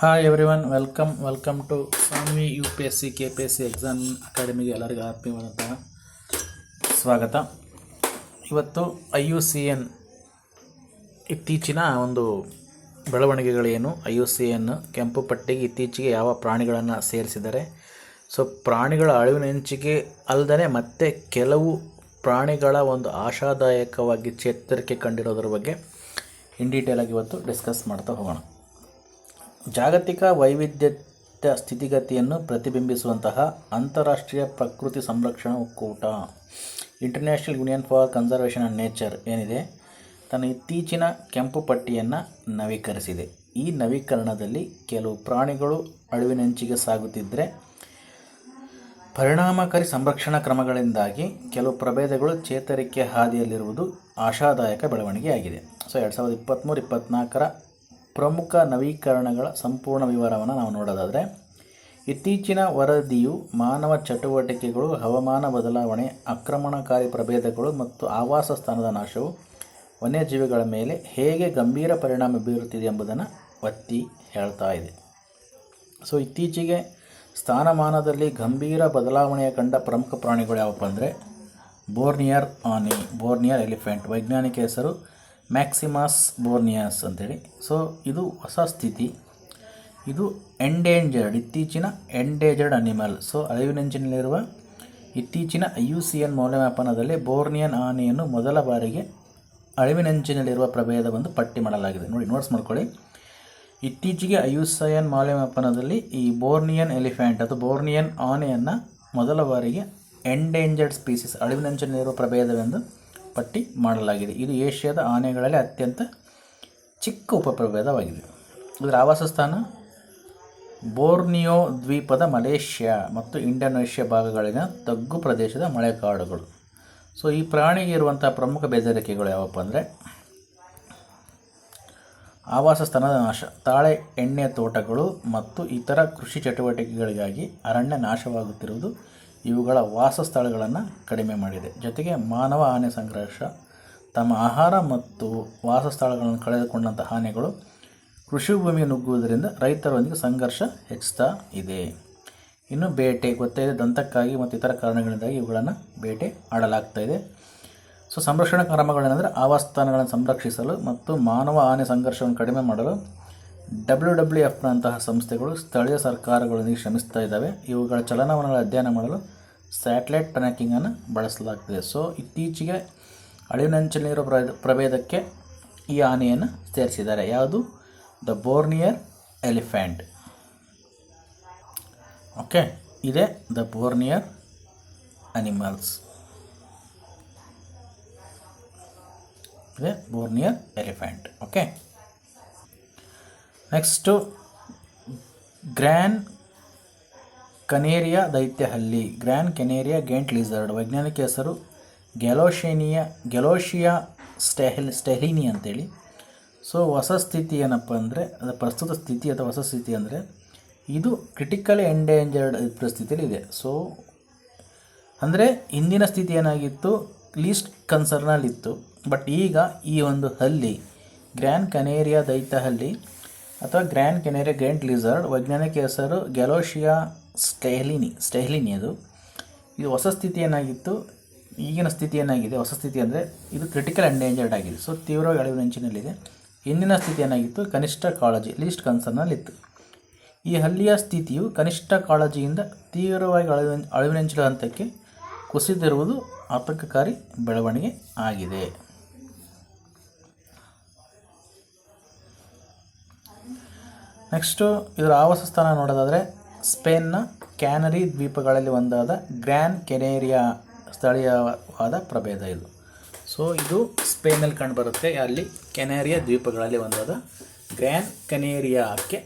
Hi everyone welcome welcome to Swamy U P S C K P S C exam ಅಕಾಡೆಮಿಗೆ ಎಲ್ಲರಿಗೂ ಆತ್ಮೀಯವಾದಂತಹ ಸ್ವಾಗತ. ಇವತ್ತು I U C N ಇತ್ತೀಚಿನ ಒಂದು ಬೆಳವಣಿಗೆಗಳೇನು? I U C N ಕೆಂಪು ಪಟ್ಟಿಗೆ ಇತ್ತೀಚೆಗೆ ಯಾವ ಪ್ರಾಣಿಗಳನ್ನು ಸೇರಿಸಿದ್ದಾರೆ? ಸೊ ಪ್ರಾಣಿಗಳ ಅಳಿವಿನಂಚಿಕೆ ಅಲ್ಲದೆ ಮತ್ತೆ ಕೆಲವು ಪ್ರಾಣಿಗಳ ಒಂದು ಆಶಾದಾಯಕವಾಗಿ ಚೇತರಿಕೆ ಕಂಡಿರೋದ್ರ ಬಗ್ಗೆ ಇನ್ ಡೀಟೇಲಾಗಿ ಇವತ್ತು ಡಿಸ್ಕಸ್ ಮಾಡ್ತಾ ಹೋಗೋಣ. ಜಾಗತಿಕ ವೈವಿಧ್ಯತೆ ಸ್ಥಿತಿಗತಿಯನ್ನು ಪ್ರತಿಬಿಂಬಿಸುವಂತಹ ಅಂತಾರಾಷ್ಟ್ರೀಯ ಪ್ರಕೃತಿ ಸಂರಕ್ಷಣಾ ಒಕ್ಕೂಟ international union for conservation and nature ಏನಿದೆ? ತನ್ನ ಇತ್ತೀಚಿನ ಕೆಂಪು ಪಟ್ಟಿಯನ್ನು ನವೀಕರಿಸಿದೆ. ಈ ನವೀಕರಣದಲ್ಲಿ ಕೆಲವು ಪ್ರಾಣಿಗಳು ಅಳಿವಿನಂಚಿಗೆ ಸಾಗುತ್ತಿದ್ದರೆ ಪರಿಣಾಮಕಾರಿ ಸಂರಕ್ಷಣಾ ಕ್ರಮಗಳಿಂದಾಗಿ ಕೆಲವು ಪ್ರಭೇದಗಳು ಚೇತರಿಕೆ ಹಾದಿಯಲ್ಲಿರುವುದು ಆಶಾದಾಯಕ ಬೆಳವಣಿಗೆಯಾಗಿದೆ. ಸೊ, ಎರಡು ಸಾವಿರದ ಇಪ್ಪತ್ತ್ಮೂರು ಇಪ್ಪತ್ತ್ನಾಲ್ಕರ ಪ್ರಮುಖ ನವೀಕರಣಗಳ ಸಂಪೂರ್ಣ ವಿವರವನ್ನು ನಾವು ನೋಡೋದಾದರೆ, ಇತ್ತೀಚಿನ ವರದಿಯು ಮಾನವ ಚಟುವಟಿಕೆಗಳು, ಹವಾಮಾನ ಬದಲಾವಣೆ, ಆಕ್ರಮಣಕಾರಿ ಪ್ರಭೇದಗಳು ಮತ್ತು ಆವಾಸ ಸ್ಥಾನದ ನಾಶವು ವನ್ಯಜೀವಿಗಳ ಮೇಲೆ ಹೇಗೆ ಗಂಭೀರ ಪರಿಣಾಮ ಬೀರುತ್ತಿದೆ ಎಂಬುದನ್ನು ಒತ್ತಿ ಹೇಳ್ತಾ ಇದೆ. ಸೊ, ಇತ್ತೀಚೆಗೆ ಸ್ಥಾನಮಾನದಲ್ಲಿ ಗಂಭೀರ ಬದಲಾವಣೆಯ ಕಂಡ ಪ್ರಮುಖ ಪ್ರಾಣಿಗಳು ಯಾವಪ್ಪ ಅಂದರೆ, ಬೋರ್ನಿಯರ್ ಆನಿ, ಬೋರ್ನಿಯರ್ ಎಲಿಫೆಂಟ್, ವೈಜ್ಞಾನಿಕ ಹೆಸರು ಮ್ಯಾಕ್ಸಿಮಾಸ್ ಬೋರ್ನಿಯಾಸ್ ಅಂತೇಳಿ. ಸೊ ಇದು ಹೊಸ ಸ್ಥಿತಿ. ಇದು ಎಂಡೇಂಜರ್ಡ್ ಇತ್ತೀಚಿನ ಎಂಡೇಂಜರ್ಡ್ ಅನಿಮಲ್ ಸೊ ಅಳಿವಿನಂಚಿನಲ್ಲಿರುವ ಇತ್ತೀಚಿನ ಯು ಸಿ ಎನ್ ಮೌಲ್ಯಮಾಪನದಲ್ಲಿ ಬೋರ್ನಿಯನ್ ಆನೆಯನ್ನು ಮೊದಲ ಬಾರಿಗೆ ಅಳಿವಿನಂಚಿನಲ್ಲಿರುವ ಪ್ರಭೇದವೆಂದು ಪಟ್ಟಿ ಮಾಡಲಾಗಿದೆ. ನೋಡಿ ನೋಟ್ಸ್ ಮಾಡ್ಕೊಳ್ಳಿ. ಇತ್ತೀಚೆಗೆ ಐ ಯು ಸಿ ಎನ್ ಮೌಲ್ಯಮಾಪನದಲ್ಲಿ ಈ ಬೋರ್ನಿಯನ್ ಎಲಿಫೆಂಟ್ ಅಥವಾ ಬೋರ್ನಿಯನ್ ಆನೆಯನ್ನು ಮೊದಲ ಬಾರಿಗೆ ಎಂಡೇಂಜರ್ಡ್ ಸ್ಪೀಸಿಸ್ ಅಳಿವಿನಂಚಿನಲ್ಲಿರುವ ಪ್ರಭೇದವೆಂದು ಪಟ್ಟಿ ಮಾಡಲಾಗಿದೆ. ಇದು ಏಷ್ಯಾದ ಆನೆಗಳಲ್ಲಿ ಅತ್ಯಂತ ಚಿಕ್ಕ ಉಪಪ್ರಭೇದವಾಗಿದೆ. ಇದರ ಆವಾಸ ಸ್ಥಾನ ಬೋರ್ನಿಯೋ ದ್ವೀಪದ ಮಲೇಷ್ಯಾ ಮತ್ತು ಇಂಡೋನೇಷ್ಯಾ ಭಾಗಗಳಲ್ಲಿನ ತಗ್ಗು ಪ್ರದೇಶದ ಮಳೆಕಾಡುಗಳು ಸೊ ಈ ಪ್ರಾಣಿಗೆ ಇರುವಂಥ ಪ್ರಮುಖ ಬೆದರಿಕೆಗಳು ಯಾವಪ್ಪ ಅಂದರೆ ಆವಾಸ ಸ್ಥಾನದ ನಾಶ, ತಾಳೆ ಎಣ್ಣೆ ತೋಟಗಳು ಮತ್ತು ಇತರ ಕೃಷಿ ಚಟುವಟಿಕೆಗಳಿಗಾಗಿ ಅರಣ್ಯ ನಾಶವಾಗುತ್ತಿರುವುದು ಇವುಗಳ ವಾಸಸ್ಥಳಗಳನ್ನು ಕಡಿಮೆ ಮಾಡಿದೆ. ಜೊತೆಗೆ ಮಾನವ ಆನೆ ಸಂಘರ್ಷ ತಮ್ಮ ಆಹಾರ ಮತ್ತು ವಾಸಸ್ಥಳಗಳನ್ನು ಕಳೆದುಕೊಂಡಂಥ ಆನೆಗಳು ಕೃಷಿ ಭೂಮಿ ನುಗ್ಗುವುದರಿಂದ ರೈತರೊಂದಿಗೆ ಸಂಘರ್ಷ ಹೆಚ್ಚುತ್ತಾ ಇದೆ. ಇನ್ನು ಬೇಟೆ, ಗೊತ್ತೇ ಇದೆ, ದಂತಕ್ಕಾಗಿ ಮತ್ತು ಇತರ ಕಾರಣಗಳಿಂದಾಗಿ ಇವುಗಳನ್ನು ಬೇಟೆ ಆಡಲಾಗ್ತಾ ಇದೆ. ಸೊ, ಸಂರಕ್ಷಣಾ ಕ್ರಮಗಳೇನೆಂದರೆ ಆವಾಸ್ಥಾನಗಳನ್ನು ಸಂರಕ್ಷಿಸಲು ಮತ್ತು ಮಾನವ ಆನೆ ಸಂಘರ್ಷವನ್ನು ಕಡಿಮೆ ಮಾಡಲು ಡಬ್ಲ್ಯೂ ಡಬ್ಲ್ಯೂ ಎಫ್ನಂತಹ ಸಂಸ್ಥೆಗಳು ಸ್ಥಳೀಯ ಸರ್ಕಾರಗಳೊಂದಿಗೆ ಶ್ರಮಿಸ್ತಾ ಇದ್ದಾವೆ. ಇವುಗಳ ಚಲನವಲನಗಳ ಅಧ್ಯಯನ ಮಾಡಲು ಸ್ಯಾಟಲೈಟ್ ಟ್ರ್ಯಾಕಿಂಗನ್ನು ಬಳಸಲಾಗ್ತದೆ. ಸೊ, ಇತ್ತೀಚೆಗೆ ಅಳಿವಿನಂಚಿನಲ್ಲಿರೋ ಪ್ರ ಪ್ರಭೇದಕ್ಕೆ ಈ ಆನೆಯನ್ನು ಸೇರಿಸಿದ್ದಾರೆ. ಯಾವುದು? The Bornean elephant. ಓಕೆ, ಇದೆ ದ ಬೋರ್ನಿಯರ್ ಅನಿಮಲ್ಸ್. ಇದೆ Bornean elephant. Okay, next Gran Canaria ದೈತ್ಯಹಲ್ಲಿ Gran Canaria giant lizard ವೈಜ್ಞಾನಿಕ ಹೆಸರು ಗೆಲೋಶೇನಿಯಾ, ಗೆಲೋಶಿಯಾ ಸ್ಟೆಹಲ್ ಸ್ಟೆಹಿನಿ ಅಂತೇಳಿ. ಸೊ ಹೊಸ ಸ್ಥಿತಿ ಏನಪ್ಪ ಅಂದರೆ, ಅದು ಪ್ರಸ್ತುತ ಸ್ಥಿತಿ ಅಥವಾ ಹೊಸ ಸ್ಥಿತಿ ಅಂದರೆ, ಇದು ಕ್ರಿಟಿಕಲಿ ಎಂಡೇಂಜರ್ಡ್ ಪರಿಸ್ಥಿತಿಯಲ್ಲಿ ಇದೆ ಸೊ ಅಂದರೆ ಹಿಂದಿನ ಸ್ಥಿತಿ ಏನಾಗಿತ್ತು? ಲೀಸ್ಟ್ ಕನ್ಸರ್ನಲ್ಲಿತ್ತು ಬಟ್ ಈಗ ಈ ಒಂದು ಹಲ್ಲಿ ಗ್ರ್ಯಾನ್ ಕನೇರಿಯಾ ದೈತ್ಯಹಲ್ಲಿ ಅಥವಾ ಗ್ರ್ಯಾನ್ ಕೆನೇರಿಯಾ ಗ್ರ್ಯಾಂಡ್ ಲಿಸರ್ಡ್ ವೈಜ್ಞಾನಿಕ ಹೆಸರು ಗೆಲೋಶಿಯಾ ಸ್ಟೆಹ್ಲಿನಿ ಸ್ಟೆಹ್ಲಿನಿ ಅದು. ಇದು ಹೊಸ ಸ್ಥಿತಿ ಏನಾಗಿತ್ತು ಈಗಿನ ಸ್ಥಿತಿ ಏನಾಗಿದೆ ಹೊಸ ಸ್ಥಿತಿ ಅಂದರೆ ಇದು ಕ್ರಿಟಿಕಲ್ ಎಂಡೇಂಜರ್ಡ್ ಆಗಿದೆ. ಸೊ ತೀವ್ರವಾಗಿ ಅಳಿವಿನಂಚಿನಲ್ಲಿದೆ ಹಿಂದಿನ ಸ್ಥಿತಿ ಏನಾಗಿತ್ತು ಕನಿಷ್ಠ ಕಾಳಜಿ ಲೀಸ್ಟ್ ಕನ್ಸರ್ನಲ್ಲಿತ್ತು ಈ ಹಳ್ಳಿಯ ಸ್ಥಿತಿಯು ಕನಿಷ್ಠ ಕಾಳಜಿಯಿಂದ ತೀವ್ರವಾಗಿ ಅಳಿವಿನ ಅಳಿವಿನಂಚಿನ ಹಂತಕ್ಕೆ ಕುಸಿದಿರುವುದು ಆತಂಕಕಾರಿ ಬೆಳವಣಿಗೆ ಆಗಿದೆ. ನೆಕ್ಸ್ಟು ಇದರ ಆವಾಸ ಸ್ಥಾನ ನೋಡೋದಾದರೆ ಸ್ಪೇನ್ನ ಕ್ಯಾನರಿ ದ್ವೀಪಗಳಲ್ಲಿ ಒಂದಾದ ಗ್ರ್ಯಾನ್ ಕೆನೇರಿಯಾ ಸ್ಥಳೀಯವಾದ ಪ್ರಭೇದ ಇದು. ಸೊ ಇದು ಸ್ಪೇನಲ್ಲಿ ಕಂಡುಬರುತ್ತೆ ಅಲ್ಲಿ ಕೆನೇರಿಯಾ ದ್ವೀಪಗಳಲ್ಲಿ ಒಂದಾದ ಗ್ರ್ಯಾನ್ ಕೆನೇರಿಯಾಕ್ಕೆ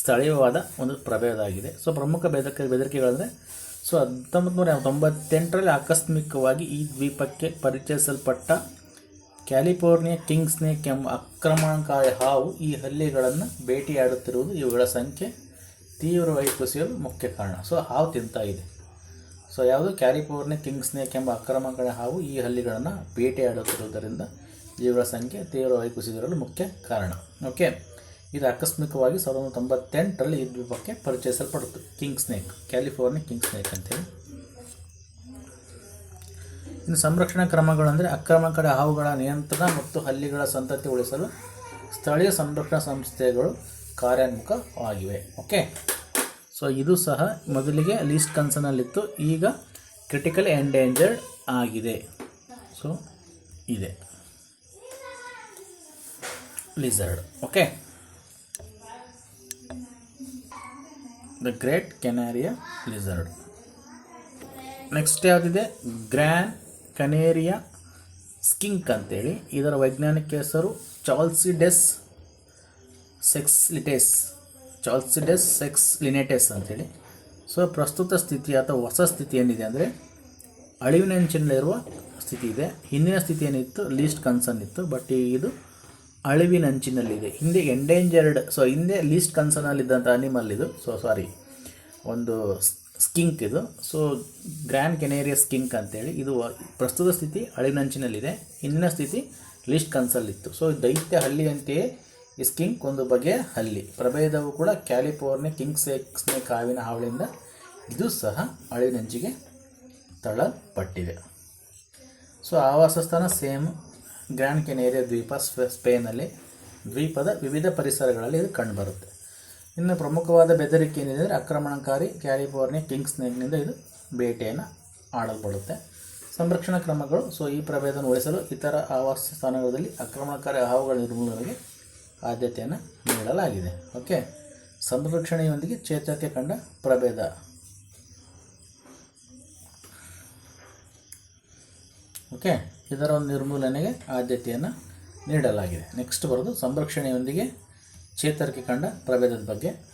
ಸ್ಥಳೀಯವಾದ ಒಂದು ಪ್ರಭೇದ ಆಗಿದೆ. ಸೊ ಪ್ರಮುಖ ಬೆದರಿಕೆ, ಬೆದರಿಕೆಗಳಂದರೆ ಸೊ ಹತ್ತೊಂಬತ್ತು ನೂರ ತೊಂಬತ್ತೆಂಟರಲ್ಲಿ ಆಕಸ್ಮಿಕವಾಗಿ ಈ ದ್ವೀಪಕ್ಕೆ ಪರಿಚಯಿಸಲ್ಪಟ್ಟ ಕ್ಯಾಲಿಫೋರ್ನಿಯಾ ಕಿಂಗ್ ಸ್ನೇಕ್ ಎಂಬ ಆಕ್ರಮಣಕಾರಿ ಹಾವು ಈ ಹಲ್ಲಿಗಳನ್ನು ಭೇಟಿಯಾಡುತ್ತಿರುವುದು ಇವುಗಳ ಸಂಖ್ಯೆ ತೀವ್ರವಾಗಿ ಕುಸಿಯಲು ಮುಖ್ಯ ಕಾರಣ. ಸೊ ಹಾವು ತಿಂತಾ ಇದೆ. ಸೊ ಯಾವುದು? ಕ್ಯಾಲಿಫೋರ್ನಿಯಾ ಕಿಂಗ್ ಸ್ನೇಕ್ ಎಂಬ ಅಕ್ರಮಗಳ ಹಾವು ಈ ಹಲ್ಲಿಗಳನ್ನು ಬೇಟೆಯಾಡುತ್ತಿರುವುದರಿಂದ ಜೀವರ ಸಂಖ್ಯೆ ತೀವ್ರವಾಗಿ ಕುಸಿದಿರಲು ಮುಖ್ಯ ಕಾರಣ. ಓಕೆ ಇದು ಆಕಸ್ಮಿಕವಾಗಿ ಸಾವಿರದ ಒಂಬೈನೂರ ತೊಂಬತ್ತೆಂಟರಲ್ಲಿ ಈ ದ್ವೀಪಕ್ಕೆ ಪರಿಚಯಿಸಲ್ಪಡುತ್ತೆ. King snake California king snake ಅಂತೇಳಿ ಇನ್ನು ಸಂರಕ್ಷಣಾ ಕ್ರಮಗಳಂದರೆ ಆಕ್ರಮಣಕಾರಿ ಹಾವುಗಳ ನಿಯಂತ್ರಣ ಮತ್ತು ಹಲ್ಲಿಗಳ ಸಂತತಿ ಉಳಿಸಲು ಸ್ಥಳೀಯ ಸಂರಕ್ಷಣಾ ಸಂಸ್ಥೆಗಳು ಕಾರ್ಯೋನ್ಮುಖವಾಗಿವೆ. ಓಕೆ ಸೊ ಇದು ಸಹ ಮೊದಲಿಗೆ ಲೀಸ್ಟ್ ಕನ್ಸರ್ನಲ್ಲಿತ್ತು ಈಗ ಕ್ರಿಟಿಕಲ್ ಎಂಡೇಂಜರ್ಡ್ ಆಗಿದೆ. ಸೊ ಇದೆ. Lizard okay the great Canaria lizard next ಯಾವುದಿದೆ? ಗ್ರ್ಯಾನ್ ಕನೇರಿಯಾ ಸ್ಕಿಂಕ್ ಅಂತೇಳಿ. ಇದರ ವೈಜ್ಞಾನಿಕ ಹೆಸರು ಚಾಲ್ಸಿಡೆಸ್ ಸೆಕ್ಸ್ಲಿಟೆಸ್ ಚಾಲ್ಸಿಡಸ್ ಸೆಕ್ಸ್ ಲಿನೆಟೆಸ್ ಅಂಥೇಳಿ. ಸೊ ಪ್ರಸ್ತುತ ಸ್ಥಿತಿ ಅಥವಾ ಹೊಸ ಸ್ಥಿತಿ ಏನಿದೆ ಅಂದರೆ ಅಳಿವಿನಂಚಿನಲ್ಲಿರುವ ಸ್ಥಿತಿ ಇದೆ. ಹಿಂದಿನ ಸ್ಥಿತಿ ಏನಿತ್ತು? ಲೀಸ್ಟ್ ಕನ್ಸರ್ನ್ ಇತ್ತು. ಬಟ್ ಇದು ಅಳಿವಿನಂಚಿನಲ್ಲಿದೆ ಹಿಂದೆ ಎಂಡೇಂಜರ್ಡ್ ಸೊ ಹಿಂದೆ ಲೀಸ್ಟ್ ಕನ್ಸರ್ನಲ್ಲಿದ್ದಂಥ ಅನಿಮಲ್ ಇದು. ಸೊ ಸಾರಿ ಒಂದು ಸ್ಕಿಂಕ್ ಇದು. ಸೊ ಗ್ರ್ಯಾಂಡ್ ಕೆನೇರಿಯ ಸ್ಕಿಂಕ್ ಅಂತೇಳಿ ಇದು ಪ್ರಸ್ತುತ ಸ್ಥಿತಿ ಅಳಿವಿನಂಚಿನಲ್ಲಿದೆ ಹಿಂದಿನ ಸ್ಥಿತಿ ಲೀಸ್ಟ್ ಕನ್ಸಲ್ಲಿತ್ತು ಸೊ ದೈತ್ಯ ಹಲ್ಲಿ ಈ ಸ್ಕಿಂಕ್ ಒಂದು ಬಗೆಯ ಹಲ್ಲಿ ಪ್ರಭೇದವು ಕೂಡ ಕ್ಯಾಲಿಫೋರ್ನಿಯಾ ಕಿಂಗ್ ಸೇಕ್ಸ್ನೆ ಕಾವಿನ ಹಾವಳಿಯಿಂದ ಇದು ಸಹ ಅಳಿನಂಜಿಗೆ ತಳ್ಳಲ್ಪಟ್ಟಿದೆ. ಸೊ ಆವಾಸ ಸ್ಥಾನ ಸೇಮ್ ಗ್ರ್ಯಾಂಡ್ ಕೆನೇರಿಯಾ ದ್ವೀಪ ಸ್ಪೆ- ಸ್ಪೇನಲ್ಲಿ ದ್ವೀಪದ ವಿವಿಧ ಪರಿಸರಗಳಲ್ಲಿ ಇದು ಕಂಡುಬರುತ್ತೆ. ಇನ್ನು ಪ್ರಮುಖವಾದ ಬೆದರಿಕೆ ಏನಿದೆ ಅಂದರೆ ಆಕ್ರಮಣಕಾರಿ ಕ್ಯಾಲಿಫೋರ್ನಿಯಾ ಕಿಂಗ್ ಸ್ನೇಕ್ನಿಂದ ಇದು ಬೇಟೆಯನ್ನು ಆಡಲ್ಪಡುತ್ತೆ. ಸಂರಕ್ಷಣಾ ಕ್ರಮಗಳು ಸೊ ಈ ಪ್ರಭೇದವನ್ನು ಉಳಿಸಲು ಇತರ ಆವಾಸ ಸ್ಥಾನಗಳಲ್ಲಿ ಆಕ್ರಮಣಕಾರಿ ಹಾವುಗಳ ನಿರ್ಮೂಲನೆಗೆ ಆದ್ಯತೆಯನ್ನು ನೀಡಲಾಗಿದೆ. ಓಕೆ. ಸಂರಕ್ಷಣೆಯೊಂದಿಗೆ ಚೇತರಿಕೆ ಕಂಡ ಪ್ರಭೇದ. ಓಕೆ. ಇದರ ಒಂದು ನಿರ್ಮೂಲನೆಗೆ ಆದ್ಯತೆಯನ್ನು ನೀಡಲಾಗಿದೆ. ನೆಕ್ಸ್ಟ್ ಬರೋದು ಸಂರಕ್ಷಣೆಯೊಂದಿಗೆ ಚೇತರಿಕೆ ಕಂಡ ಪ್ರಭೇದದ ಬಗ್ಗೆ.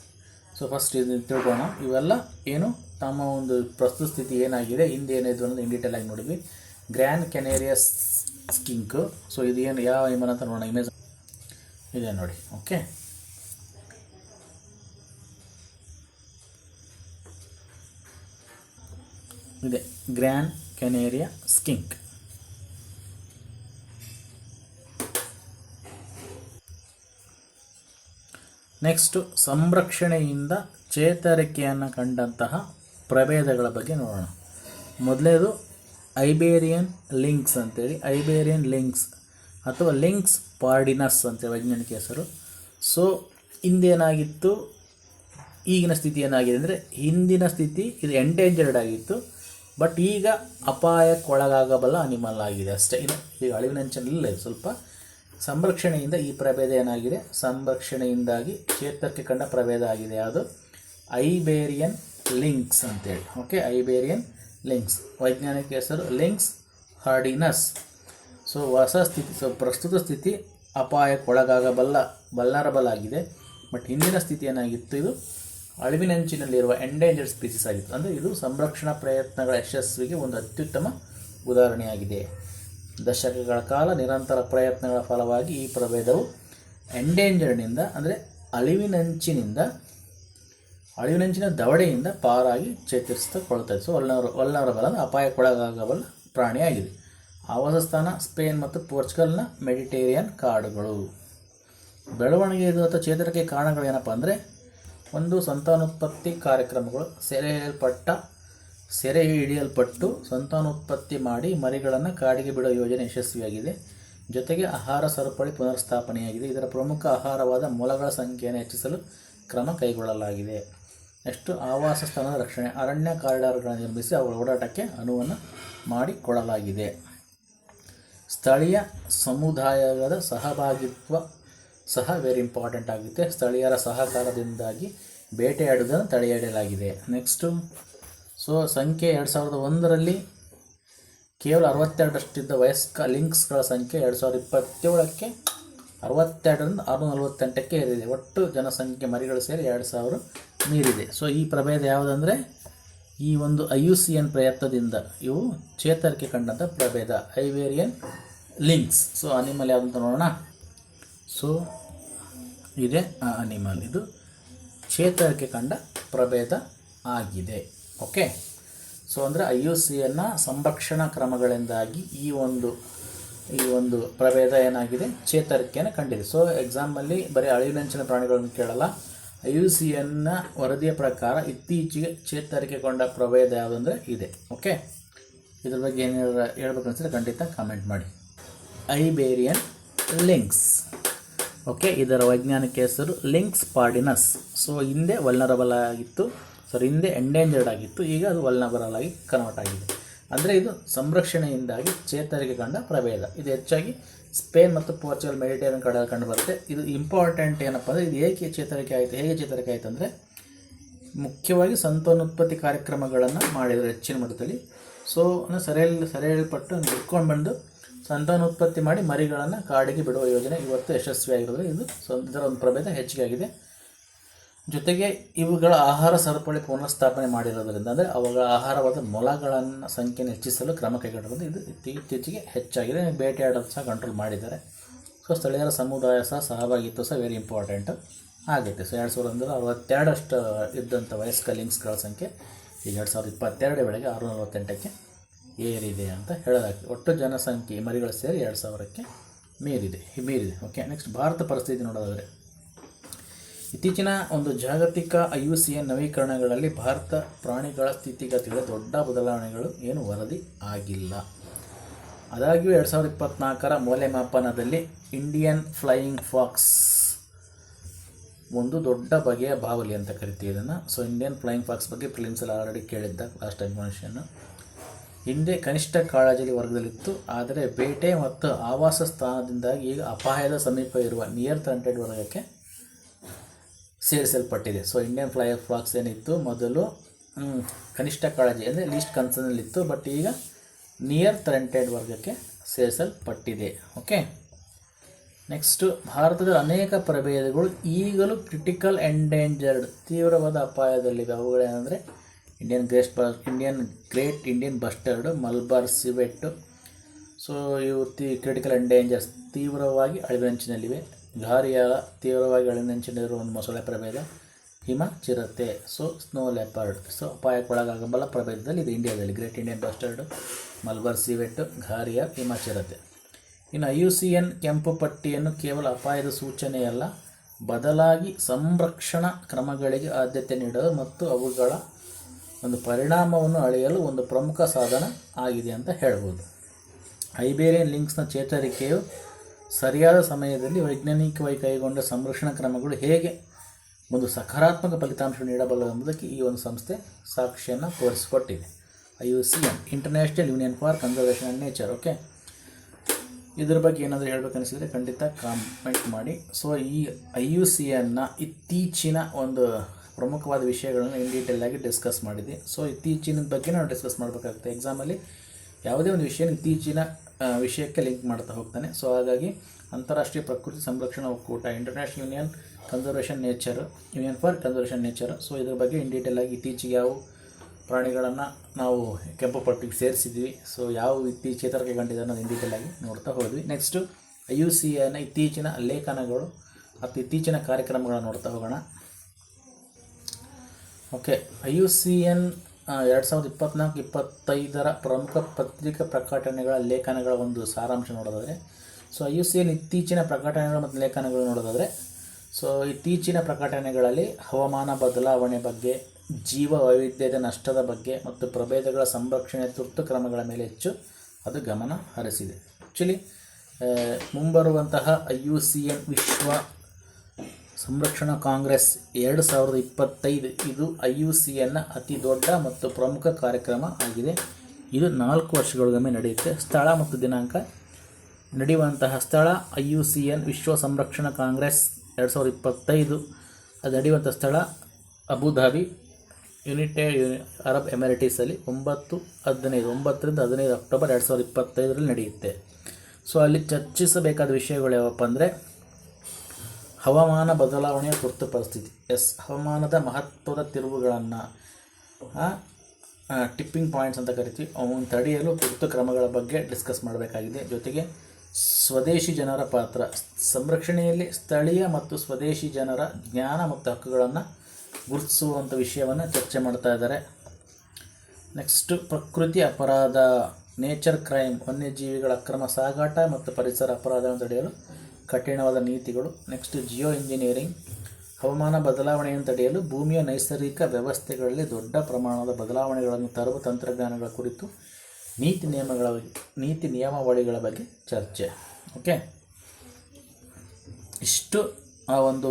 ಸೊ ಫಸ್ಟ್ ಇದನ್ನು ತಿಳ್ಕೊಳ್ಳೋಣ. ಇವೆಲ್ಲ ಏನು? ತಮ್ಮ ಒಂದು ಪ್ರಸ್ತುತ ಸ್ಥಿತಿ ಏನಾಗಿದೆ? ಹಿಂದೆ ಏನಿದೆ ಅನ್ನೋದು ಇನ್ ಡೀಟೇಲ್ ಆಗಿ ನೋಡಿದ್ವಿ. ಗ್ರ್ಯಾಂಡ್ ಕೆನೇರಿಯಸ್ ಸ್ಕಿಂಕ್ ಸೊ ಇದು ಏನು? ಯಾವ ವಿಮಾನ ಅಂತ ನೋಡೋಣ. ಇಮೇಜ್ ಇದೆ ನೋಡಿ ಓಕೆ ಇದೆ. ಗ್ರ್ಯಾಂಡ್ ಕೆನೇರಿಯಾ ಸ್ಕಿಂಕ್ ನೆಕ್ಸ್ಟು ಸಂರಕ್ಷಣೆಯಿಂದ ಚೇತರಿಕೆಯನ್ನು ಕಂಡಂತಹ ಪ್ರಭೇದಗಳ ಬಗ್ಗೆ ನೋಡೋಣ. ಮೊದಲೇದು ಐಬೇರಿಯನ್ ಲಿಂಕ್ಸ್ ಅಂತೇಳಿ ಐಬೇರಿಯನ್ ಲಿಂಕ್ಸ್ ಅಥವಾ ಲಿಂಕ್ಸ್ ಪಾರ್ಡಿನಸ್ ಅಂತ ವೈಜ್ಞಾನಿಕ ಹೆಸರು. ಸೊ ಹಿಂದೇನಾಗಿತ್ತು ಈಗಿನ ಸ್ಥಿತಿ ಏನಾಗಿದೆ ಅಂದರೆ, ಹಿಂದಿನ ಸ್ಥಿತಿ ಇದು ಎಂಡೇಂಜರ್ಡ್ ಆಗಿತ್ತು ಬಟ್ ಈಗ ಅಪಾಯಕ್ಕೊಳಗಾಗಬಲ್ಲ ಅನಿಮಲ್ ಆಗಿದೆ ಅಷ್ಟೇ. ಇದು ಈಗ ಅಳಿವಿನಂಚಿನಲ್ಲಿಲ್ಲ ಇದು ಸ್ವಲ್ಪ. ಸಂರಕ್ಷಣೆಯಿಂದ ಈ ಪ್ರಭೇದ ಏನಾಗಿದೆ? ಸಂರಕ್ಷಣೆಯಿಂದಾಗಿ ಕ್ಷೇತ್ರಕ್ಕೆ ಕಂಡ ಪ್ರಭೇದ ಆಗಿದೆ ಅದು ಐಬೇರಿಯನ್ ಲಿಂಕ್ಸ್ ಅಂತೇಳಿ. Okay Iberian lynx. ವೈಜ್ಞಾನಿಕ ಹೆಸರು ಲಿಂಕ್ಸ್ ಹಾರ್ಡಿನಸ್. ಸೊ ಹೊಸ ಸ್ಥಿತಿ, ಸೊ ಪ್ರಸ್ತುತ ಸ್ಥಿತಿ ಅಪಾಯಕ್ಕೊಳಗಾಗಬಲ್ಲ ಬಲ್ನರಬಲ್ ಆಗಿದೆ ಬಟ್ ಹಿಂದಿನ ಸ್ಥಿತಿ ಏನಾಗಿತ್ತು ಇದು? ಅಳಿವಿನಂಚಿನಲ್ಲಿರುವ ಎಂಡೇಂಜರ್ಡ್ ಸ್ಪೀಸೀಸ್ ಆಗಿತ್ತು. ಅಂದರೆ ಇದು ಸಂರಕ್ಷಣಾ ಪ್ರಯತ್ನಗಳ ಯಶಸ್ವಿಗೆ ಒಂದು ಅತ್ಯುತ್ತಮ ಉದಾಹರಣೆಯಾಗಿದೆ. ದಶಕಗಳ ಕಾಲ ನಿರಂತರ ಪ್ರಯತ್ನಗಳ ಫಲವಾಗಿ ಈ ಪ್ರಭೇದವು ಎಂಡೇಂಜರ್ಡ್ನಿಂದ ಅಂದರೆ ಅಳಿವಿನಂಚಿನಿಂದ, ಅಳಿವಿನಂಚಿನ ದವಡೆಯಿಂದ ಪಾರಾಗಿ ಚೇತರಿಸಿಕೊಳ್ಳುತ್ತದೆ. ಸೊ ಒಲ್ನವರ ಒಲ್ನವರಬಲ ಬಲ ಅಪಾಯಕ್ಕೊಳಗಾಗಬಲ್ಲ ಪ್ರಾಣಿಯಾಗಿದೆ. ಆವಾಸ ಸ್ಥಾನ ಸ್ಪೇನ್ ಮತ್ತು ಪೋರ್ಚುಗಲ್ನ ಮೆಡಿಟೇರಿಯನ್ ಕಾಡುಗಳು. ಬೆಳವಣಿಗೆ ಅಥವಾ ಚೇತರಿಕೆ ಕಾರಣಗಳು ಏನಪ್ಪ ಅಂದರೆ, ಒಂದು ಸಂತಾನೋತ್ಪತ್ತಿ ಕಾರ್ಯಕ್ರಮಗಳು, ಸೆರೆ ಹಿಡಿಯಲ್ಪಟ್ಟ, ಸೆರೆ ಹಿಡಿಯಲ್ಪಟ್ಟು ಸಂತಾನೋತ್ಪತ್ತಿ ಮಾಡಿ ಮರಿಗಳನ್ನು ಕಾಡಿಗೆ ಬಿಡುವ ಯೋಜನೆ ಯಶಸ್ವಿಯಾಗಿದೆ. ಜೊತೆಗೆ ಆಹಾರ ಸರಪಳಿ ಪುನರ್ಸ್ಥಾಪನೆಯಾಗಿದೆ. ಇದರ ಪ್ರಮುಖ ಆಹಾರವಾದ ಮೊಲಗಳ ಸಂಖ್ಯೆಯನ್ನು ಹೆಚ್ಚಿಸಲು ಕ್ರಮ ಕೈಗೊಳ್ಳಲಾಗಿದೆ. ನೆಕ್ಸ್ಟು ಆವಾಸ ಸ್ಥಾನದ ರಕ್ಷಣೆ. ಅರಣ್ಯ ಕಾರಿಡಾರ್ಗಳನ್ನು ನಿರ್ಮಿಸಿ ಅವುಗಳ ಓಡಾಟಕ್ಕೆ ಅನುವನ್ನು ಮಾಡಿಕೊಡಲಾಗಿದೆ. ಸ್ಥಳೀಯ ಸಮುದಾಯದ ಸಹಭಾಗಿತ್ವ ಸಹ ವೆರಿ ಇಂಪಾರ್ಟೆಂಟ್ ಆಗುತ್ತೆ. ಸ್ಥಳೀಯರ ಸಹಕಾರದಿಂದಾಗಿ ಬೇಟೆಯಾಡುವುದನ್ನು ತಡೆಹಿಡಿಯಲಾಗಿದೆ ನೆಕ್ಸ್ಟು ಸೊ ಸಂಖ್ಯೆ ಎರಡು ಸಾವಿರದ ಒಂದರಲ್ಲಿ ಕೇವಲ ಅರವತ್ತೆರಡರಷ್ಟಿದ್ದ ವಯಸ್ಕ ಲಿಂಕ್ಸ್ಗಳ ಸಂಖ್ಯೆ ಎರಡು ಸಾವಿರದ ಇಪ್ಪತ್ತೇಳಕ್ಕೆ ಅರವತ್ತೆರಡರಿಂದ ಆರುನೂರ ನಲವತ್ತೆಂಟಕ್ಕೆ ಏರಿದೆ. ಒಟ್ಟು ಜನಸಂಖ್ಯೆ ಮರಿಗಳು ಸೇರಿ ಎರಡು ಸಾವಿರ ಮೀರಿದೆ. ಸೊ ಈ ಪ್ರಭೇದ ಯಾವುದಂದರೆ ಈ ಒಂದು ಐ ಯು ಸಿ ಎನ್ ಪ್ರಯತ್ನದಿಂದ ಇವು ಚೇತರಿಕೆ ಕಂಡಂಥ ಪ್ರಭೇದ, ಐವೇರಿಯನ್ ಲಿಂಕ್ಸ್. ಸೊ ಅನಿಮಲ್ ಯಾವುದಂತ ನೋಡೋಣ. ಸೊ ಇದೆ ಆ ಅನಿಮಲ್ ಇದು ಚೇತರಿಕೆ ಕಂಡ ಪ್ರಭೇದ ಆಗಿದೆ. ಓಕೆ ಸೊ ಅಂದರೆ ಐ ಯು ಸಿಯನ್ನು ಸಂರಕ್ಷಣಾ ಕ್ರಮಗಳಿಂದಾಗಿ ಈ ಒಂದು ಈ ಒಂದು ಪ್ರಭೇದ ಏನಾಗಿದೆ? ಚೇತರಿಕೆಯನ್ನು ಕಂಡಿದೆ. ಸೊ ಎಕ್ಸಾಮಲ್ಲಿ ಬರೀ ಅಳಿವಿನಂಚಿನ ಪ್ರಾಣಿಗಳನ್ನು ಕೇಳಲ್ಲ. ಐ ಯು ಸಿ ಎನ್ನ ವರದಿಯ ಪ್ರಕಾರ ಇತ್ತೀಚೆಗೆ ಚೇತರಿಕೆಗೊಂಡ ಪ್ರಭೇದ ಯಾವುದಂದರೆ ಇದೆ. ಓಕೆ ಇದ್ರ ಬಗ್ಗೆ ಏನಾದ್ರು ಹೇಳ್ಬೇಕು ಅನ್ಸಿದ್ರೆ ಖಂಡಿತ ಕಾಮೆಂಟ್ ಮಾಡಿ. ಐಬೇರಿಯನ್ ಲಿಂಕ್ಸ್ ಓಕೆ ಇದರ ವೈಜ್ಞಾನಿಕ ಹೆಸರು ಲಿಂಕ್ಸ್ ಪಾರ್ಡಿನಸ್ ಸೊ ಹಿಂದೆ ವಲ್ನರಬಲ್ ಆಗಿತ್ತು. ಸರ್ ಹಿಂದೆ ಎಂಡೇಂಜರ್ಡ್ ಆಗಿತ್ತು. ಈಗ ಅದು ವಲ್ನರಬಲ್ ಆಗಿ ಕನ್ವರ್ಟ್ ಆಗಿದೆ. ಅಂದರೆ ಇದು ಸಂರಕ್ಷಣೆಯಿಂದಾಗಿ ಚೇತರಿಕೆ ಕಂಡ ಪ್ರಭೇದ. ಇದು ಹೆಚ್ಚಾಗಿ ಸ್ಪೇನ್ ಮತ್ತು ಪೋರ್ಚುಗಲ್ ಮೆಡಿಟೇರಿಯನ್ ಕಡೆ ಕಂಡು ಬರುತ್ತೆ. ಇದು ಇಂಪಾರ್ಟೆಂಟ್ ಏನಪ್ಪ ಅಂದರೆ ಇದು ಏಕೆ ಚೇತರಿಕೆ ಆಯಿತು, ಹೇಗೆ ಚೇತರಿಕೆ ಆಯಿತು ಅಂದರೆ ಮುಖ್ಯವಾಗಿ ಸಂತಾನೋತ್ಪತ್ತಿ ಕಾರ್ಯಕ್ರಮಗಳನ್ನು ಮಾಡಿದರು ಹೆಚ್ಚಿನ ಮಟ್ಟದಲ್ಲಿ. ಸೊ ಸರಿಯಲ್ಲಿ ಸೆರೆ ಹಿಡಿಯಲ್ಪಟ್ಟು ಹಿಡ್ಕೊಂಡು ಬಂದು ಸಂತಾನೋತ್ಪತ್ತಿ ಮಾಡಿ ಮರಿಗಳನ್ನು ಕಾಡಿಗೆ ಬಿಡುವ ಯೋಜನೆ ಇವತ್ತು ಯಶಸ್ವಿಯಾಗಿರೋದು ಇದು ಸೊ ಇದರ ಒಂದು ಪ್ರಭೇದ ಹೆಚ್ಚಿಗೆ ಆಗಿದೆ. ಜೊತೆಗೆ ಇವುಗಳ ಆಹಾರ ಸರಪಳಿ ಪುನಃಸ್ಥಾಪನೆ ಮಾಡಿರೋದರಿಂದ ಅಂದರೆ ಅವುಗಳ ಆಹಾರವಾದ ಮೊಲಗಳನ್ನು ಸಂಖ್ಯೆಯನ್ನು ಹೆಚ್ಚಿಸಲು ಕ್ರಮ ಕೈಗೊಂಡಿರೋದು ಇದು ಇತ್ತೀ- ಇತ್ತೀಚೆಗೆ ಹೆಚ್ಚಾಗಿದೆ. ಬೇಟೆಯಾಡೋದು ಸಹ ಕಂಟ್ರೋಲ್ ಮಾಡಿದ್ದಾರೆ. ಸೊ ಸ್ಥಳೀಯರ ಸಮುದಾಯ ಸಹ ಸಹಭಾಗಿತ್ವ ಸಹ ವೆರಿ ಇಂಪಾರ್ಟೆಂಟ್ ಆಗೈತೆ. ಸೊ ಎರಡು ಸಾವಿರದ ಒಂದರ ಅರವತ್ತೆರಡಷ್ಟು ಇದ್ದಂಥ ವಯಸ್ಕ ಲಿಂಕ್ಸ್ಗಳ ಸಂಖ್ಯೆ ಈಗ ಎರಡು ಸಾವಿರದ ಇಪ್ಪತ್ತೆರಡು ವೇಳೆಗೆ ಆರುನೂರ ನಲವತ್ತೆಂಟಕ್ಕೆ ಏರಿದೆ ಅಂತ ಹೇಳಲಾಗ್ತದೆ. ಒಟ್ಟು ಜನಸಂಖ್ಯೆ ಮರಿಗಳು ಸೇರಿ ಎರಡು ಸಾವಿರಕ್ಕೆ ಮೀರಿದೆ. ಮೀರಿದೆ. ಓಕೆ ನೆಕ್ಸ್ಟ್ ಭಾರತ ಪರಿಸ್ಥಿತಿ ನೋಡೋದಾದರೆ. ಇತ್ತೀಚಿನ ಒಂದು ಜಾಗತಿಕ ಐ ಯು ನವೀಕರಣಗಳಲ್ಲಿ ಭಾರತ ಪ್ರಾಣಿಗಳ ಸ್ಥಿತಿಗತಿಗಳ ದೊಡ್ಡ ಬದಲಾವಣೆಗಳು ಏನು ವರದಿ ಆಗಿಲ್ಲ. ಆದಾಗ್ಯೂ ಎರಡು ಸಾವಿರದ ಇಪ್ಪತ್ತ್ನಾಲ್ಕರ ಮೌಲ್ಯಮಾಪನದಲ್ಲಿ ಇಂಡಿಯನ್ ಫ್ಲೈಯಿಂಗ್ ಫಾಕ್ಸ್ ಒಂದು ದೊಡ್ಡ ಬಗೆಯ ಬಾವಲಿ ಅಂತ ಕರಿತೀವಿ ಇದನ್ನು. ಸೊ ಇಂಡಿಯನ್ ಫ್ಲೈಯಿಂಗ್ ಫಾಕ್ಸ್ ಬಗ್ಗೆ ಪ್ರಿಲಿಮ್ಸಲ್ಲಿ ಆಲ್ರೆಡಿ ಕೇಳಿದ್ದ ಲಾಸ್ಟ್ ಮನುಷ್ಯನು. ಹಿಂದೆ ಕನಿಷ್ಠ ಕಾಳಜಿ ವರ್ಗದಲ್ಲಿತ್ತು, ಆದರೆ ಬೇಟೆ ಮತ್ತು ಆವಾಸ ಸ್ಥಾನದಿಂದಾಗಿ ಈಗ ಅಪಾಯದ ಸಮೀಪ ಇರುವ ನಿಯರ್ ಥ್ರಂಟೆಡ್ ವರ್ಗಕ್ಕೆ ಸೇರಿಸಲ್ಪಟ್ಟಿದೆ. ಸೊ ಇಂಡಿಯನ್ ಫ್ಲೈ ಫ್ಲಾಕ್ಸ್ ಏನಿತ್ತು? ಮೊದಲು ಕನಿಷ್ಠ ಕಾಳಜಿ, ಅಂದರೆ ಲೀಸ್ಟ್ ಕನ್ಸರ್ನಲ್ಲಿತ್ತು ಬಟ್ ಈಗ ನಿಯರ್ ಥ್ರಂಟೆಡ್ ವರ್ಗಕ್ಕೆ ಸೇರಿಸಲ್ಪಟ್ಟಿದೆ. ಓಕೆ ನೆಕ್ಸ್ಟು ಭಾರತದ ಅನೇಕ ಪ್ರಭೇದಗಳು ಈಗಲೂ ಕ್ರಿಟಿಕಲ್ ಎಂಡೇಂಜರ್ಡ್ ತೀವ್ರವಾದ ಅಪಾಯದಲ್ಲಿವೆ. ಅವುಗಳೇನೆಂದರೆ ಇಂಡಿಯನ್ ಗ್ರೇಸ್ಟ್ ಬ Indian great Indian bustard Malabar civet so ಇವು ತಿ ಕ್ರಿಟಿಕಲ್ ಎಂಡೇಂಜರ್ಸ್ ತೀವ್ರವಾಗಿ ಅಳಿವಿನಂಚಿನಲ್ಲಿವೆ. ಘಾರಿಯಾಲ ತೀವ್ರವಾಗಿ ಅಳಿವಿನಂಚಿನಲ್ಲಿರುವ ಒಂದು ಮೊಸಳೆ ಪ್ರಭೇದ, ಹಿಮ ಚಿರತೆ, ಸೊ ಸ್ನೋ ಲೆಪರ್ಡ್. ಸೊ ಅಪಾಯಕ್ಕೊಳಗಾಗಬಲ್ಲ ಪ್ರಭೇದದಲ್ಲಿ ಇದು ಇಂಡಿಯಾದಲ್ಲಿ great Indian bustard Malabar civet gharial ಹಿಮ ಚಿರತೆ. ಇನ್ನು ಐ ಯು ಸಿ ಎನ್ ಕೆಂಪು ಪಟ್ಟಿಯನ್ನು ಕೇವಲ ಅಪಾಯದ ಸೂಚನೆಯಲ್ಲ, ಬದಲಾಗಿ ಸಂರಕ್ಷಣಾ ಕ್ರಮಗಳಿಗೆ ಆದ್ಯತೆ ನೀಡಲು ಮತ್ತು ಅವುಗಳ ಒಂದು ಪರಿಣಾಮವನ್ನು ಅಳೆಯಲು ಒಂದು ಪ್ರಮುಖ ಸಾಧನ ಆಗಿದೆ ಅಂತ ಹೇಳ್ಬೋದು. ಐಬೇರಿಯನ್ ಲಿಂಕ್ಸ್ನ ಚೇತರಿಕೆಯು ಸರಿಯಾದ ಸಮಯದಲ್ಲಿ ವೈಜ್ಞಾನಿಕವಾಗಿ ಕೈಗೊಂಡ ಸಂರಕ್ಷಣಾ ಕ್ರಮಗಳು ಹೇಗೆ ಒಂದು ಸಕಾರಾತ್ಮಕ ಫಲಿತಾಂಶ ನೀಡಬಲ್ಲದು ಎಂಬುದಕ್ಕೆ ಈ ಒಂದು ಸಂಸ್ಥೆ ಸಾಕ್ಷಿಯನ್ನು ತೋರಿಸಿಕೊಟ್ಟಿದೆ. I U C N international union for conservation and nature okay ಇದ್ರ ಬಗ್ಗೆ ಏನಾದರೂ ಹೇಳ್ಬೇಕನ್ನಿಸಿದ್ರೆ ಖಂಡಿತ ಕಾಮೆಂಟ್ ಮಾಡಿ. ಸೊ ಈ ಐ ಯು ಸಿ ಎನ್ನ ಇತ್ತೀಚಿನ ಒಂದು ಪ್ರಮುಖವಾದ ವಿಷಯಗಳನ್ನು ಇನ್ ಡೀಟೇಲ್ ಆಗಿ ಡಿಸ್ಕಸ್ ಮಾಡಿದೆ. ಸೊ ಇತ್ತೀಚಿನ ಬಗ್ಗೆ ನಾವು ಡಿಸ್ಕಸ್ ಮಾಡಬೇಕಾಗುತ್ತೆ. ಎಕ್ಸಾಮಲ್ಲಿ ಯಾವುದೇ ಒಂದು ವಿಷಯನ ಇತ್ತೀಚಿನ ವಿಷಯಕ್ಕೆ ಲಿಂಕ್ ಮಾಡ್ತಾ ಹೋಗ್ತಾನೆ. ಸೊ ಹಾಗಾಗಿ ಅಂತಾರಾಷ್ಟ್ರೀಯ ಪ್ರಕೃತಿ ಸಂರಕ್ಷಣಾ ಒಕ್ಕೂಟ international union conservation nature union for conservation nature so ಇದ್ರ ಬಗ್ಗೆ ಇನ್ ಡೀಟೇಲ್ ಆಗಿ ಇತ್ತೀಚೆಗೆ ಯಾವ ಪ್ರಾಣಿಗಳನ್ನು ನಾವು ಕೆಂಪು ಪಟ್ಟಿಗೆ ಸೇರಿಸಿದ್ವಿ. ಸೊ ಯಾವ ಇತ್ತೀ ಚೇತರಿಕೆ ಕಂಡಿದೆ ಅನ್ನೋದು ಇನ್ ಡೀಟೇಲ್ ಆಗಿ ನೋಡ್ತಾ ಹೋದ್ವಿ. ನೆಕ್ಸ್ಟು ಐ ಯು ಸಿ ಎನ ಇತ್ತೀಚಿನ ಲೇಖನಗಳು ಮತ್ತು ಇತ್ತೀಚಿನ ಕಾರ್ಯಕ್ರಮಗಳನ್ನು ನೋಡ್ತಾ ಹೋಗೋಣ. Okay I U C N ಎರಡು ಸಾವಿರದ ಇಪ್ಪತ್ನಾಲ್ಕು, ಇಪ್ಪತ್ತೈದರ ಪ್ರಮುಖ ಪತ್ರಿಕಾ ಪ್ರಕಟಣೆಗಳ ಲೇಖನಗಳ ಒಂದು ಸಾರಾಂಶ ನೋಡೋದಾದರೆ, so I U C N ಇತ್ತೀಚಿನ ಪ್ರಕಟಣೆಗಳು ಮತ್ತು ಲೇಖನಗಳು ನೋಡೋದಾದರೆ, ಸೊ ಇತ್ತೀಚಿನ ಪ್ರಕಟಣೆಗಳಲ್ಲಿ ಹವಾಮಾನ ಬದಲಾವಣೆ ಬಗ್ಗೆ ಜೀವ ವೈವಿಧ್ಯದ ನಷ್ಟದ ಬಗ್ಗೆ ಮತ್ತು ಪ್ರಭೇದಗಳ ಸಂರಕ್ಷಣೆ ತುರ್ತು ಕ್ರಮಗಳ ಮೇಲೆ ಹೆಚ್ಚು ಅದು ಗಮನ ಹರಿಸಿದೆ. ಆ್ಯಕ್ಚುಲಿ ಮುಂಬರುವಂತಹ ಐ ಯು ಸಿ ಎನ್ ವಿಶ್ವ ಸಂರಕ್ಷಣಾ ಕಾಂಗ್ರೆಸ್ ಎರಡು ಸಾವಿರದ ಇಪ್ಪತ್ತೈದು. ಇದು ಐ ಯು ಸಿ ಎನ್ನ ಅತಿ ದೊಡ್ಡ ಮತ್ತು ಪ್ರಮುಖ ಕಾರ್ಯಕ್ರಮ ಆಗಿದೆ. ಇದು ನಾಲ್ಕು ವರ್ಷಗಳಿಗೊಮ್ಮೆ ನಡೆಯುತ್ತೆ. ಸ್ಥಳ ಮತ್ತು ದಿನಾಂಕ? ನಡೆಯುವಂತಹ ಸ್ಥಳ ಐ ಯು ಸಿ ಎನ್ ವಿಶ್ವ ಸಂರಕ್ಷಣಾ ಕಾಂಗ್ರೆಸ್ ಎರಡು ಸಾವಿರದ ಇಪ್ಪತ್ತೈದು. ಅದು ನಡೆಯುವಂಥ ಸ್ಥಳ ಅಬುಧಾಬಿ, ಯುನೈಟೆಡ್ ಯುನಿ ಅರಬ್ ಎಮಿರೇಟೀಸಲ್ಲಿ ಒಂಬತ್ತು, ಹದಿನೈದು, ಒಂಬತ್ತರಿಂದ ಹದಿನೈದು ಅಕ್ಟೋಬರ್ ಎರಡು ಸಾವಿರದ ಇಪ್ಪತ್ತೈದರಲ್ಲಿ ನಡೆಯುತ್ತೆ. ಸೊ, ಅಲ್ಲಿ ಚರ್ಚಿಸಬೇಕಾದ ವಿಷಯಗಳು ಯಾವಪ್ಪ ಅಂದರೆ ಹವಾಮಾನ ಬದಲಾವಣೆಯ ತುರ್ತು ಪರಿಸ್ಥಿತಿ. ಎಸ್, ಹವಾಮಾನದ ಮಹತ್ವದ ತಿರುವುಗಳನ್ನು ಟಿಪ್ಪಿಂಗ್ ಪಾಯಿಂಟ್ಸ್ ಅಂತ ಕರಿತೀವಿ. ಅವನ್ನು ತಡೆಯಲು ತುರ್ತು ಕ್ರಮಗಳ ಬಗ್ಗೆ ಡಿಸ್ಕಸ್ ಮಾಡಬೇಕಾಗಿದೆ. ಜೊತೆಗೆ ಸ್ವದೇಶಿ ಜನರ ಪಾತ್ರ. ಸಂರಕ್ಷಣೆಯಲ್ಲಿ ಸ್ಥಳೀಯ ಮತ್ತು ಸ್ವದೇಶಿ ಜನರ ಜ್ಞಾನ ಮತ್ತು ಹಕ್ಕುಗಳನ್ನು ಗುರುತಿಸುವಂಥ ವಿಷಯವನ್ನು ಚರ್ಚೆ ಮಾಡ್ತಾ ಇದ್ದಾರೆ. ನೆಕ್ಸ್ಟು ಪ್ರಕೃತಿ ಅಪರಾಧ ನೇಚರ್ ಕ್ರೈಮ್ ವನ್ಯಜೀವಿಗಳ ಅಕ್ರಮ ಸಾಗಾಟ ಮತ್ತು ಪರಿಸರ ಅಪರಾಧವನ್ನು ತಡೆಯಲು ಕಠಿಣವಾದ ನೀತಿಗಳು. Next geo engineering. ಹವಾಮಾನ ಬದಲಾವಣೆಯನ್ನು ತಡೆಯಲು ಭೂಮಿಯ ನೈಸರ್ಗಿಕ ವ್ಯವಸ್ಥೆಗಳಲ್ಲಿ ದೊಡ್ಡ ಪ್ರಮಾಣದ ಬದಲಾವಣೆಗಳನ್ನು ತರುವ ತಂತ್ರಜ್ಞಾನಗಳ ಕುರಿತು ನೀತಿ ನಿಯಮಗಳ ನೀತಿ ನಿಯಮಾವಳಿಗಳ ಬಗ್ಗೆ ಚರ್ಚೆ. ಓಕೆ ಇಷ್ಟು ಆ ಒಂದು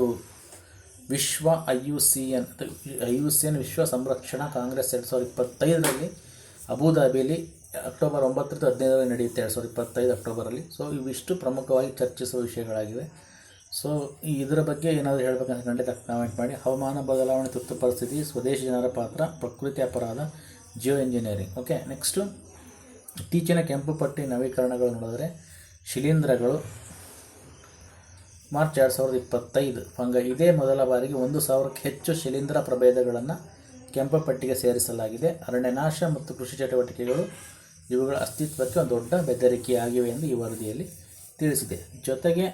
ವಿಶ್ವ I U C N I U C N ವಿಶ್ವ ಸಂರಕ್ಷಣಾ ಕಾಂಗ್ರೆಸ್ ಎರಡು ಸಾವಿರದ ಇಪ್ಪತ್ತೈದರಲ್ಲಿ ಅಬುಧಾಬಿಯಲ್ಲಿ ಅಕ್ಟೋಬರ್ ಒಂಬತ್ತರಿಂದ ಹದಿನೈದರಲ್ಲಿ ನಡೆಯುತ್ತೆ, ಎರಡು ಸಾವಿರದ ಇಪ್ಪತ್ತೈದು ಅಕ್ಟೋಬರಲ್ಲಿ. ಸೊ ಇವಿಷ್ಟು ಪ್ರಮುಖವಾಗಿ ಚರ್ಚಿಸುವ ವಿಷಯಗಳಾಗಿವೆ. ಸೊ ಇದರ ಬಗ್ಗೆ ಏನಾದರೂ ಹೇಳಬೇಕಂತ ಖಂಡಿತ ಕಾಮೆಂಟ್ ಮಾಡಿ. ಹವಾಮಾನ ಬದಲಾವಣೆ ತುರ್ತು ಪರಿಸ್ಥಿತಿ, ಸ್ವದೇಶಿ ಜನರ ಪಾತ್ರ, ಪ್ರಕೃತಿ ಅಪರಾಧ, ಜಿಯೋ ಇಂಜಿನಿಯರಿಂಗ್ ಓಕೆ ನೆಕ್ಸ್ಟು ಇತ್ತೀಚಿನ ಕೆಂಪು ಪಟ್ಟಿ ನವೀಕರಣಗಳು ನೋಡಿದರೆ ಶಿಲೀಂಧ್ರಗಳು ಮಾರ್ಚ್ ಎರಡು ಸಾವಿರದ ಇಪ್ಪತ್ತೈದು ಹಂಗ ಇದೇ ಮೊದಲ ಬಾರಿಗೆ ಒಂದು ಸಾವಿರಕ್ಕೆ ಹೆಚ್ಚು ಶಿಲೀಂಧ್ರ ಪ್ರಭೇದಗಳನ್ನು ಕೆಂಪು ಪಟ್ಟಿಗೆ ಸೇರಿಸಲಾಗಿದೆ. ಅರಣ್ಯನಾಶ ಮತ್ತು ಕೃಷಿ ಚಟುವಟಿಕೆಗಳು ಇವುಗಳ ಅಸ್ತಿತ್ವಕ್ಕೆ ಒಂದು ದೊಡ್ಡ ಬೆದರಿಕೆಯಾಗಿವೆ ಎಂದು ಈ ವರದಿಯಲ್ಲಿ ತಿಳಿಸಿದೆ. ಜೊತೆಗೆ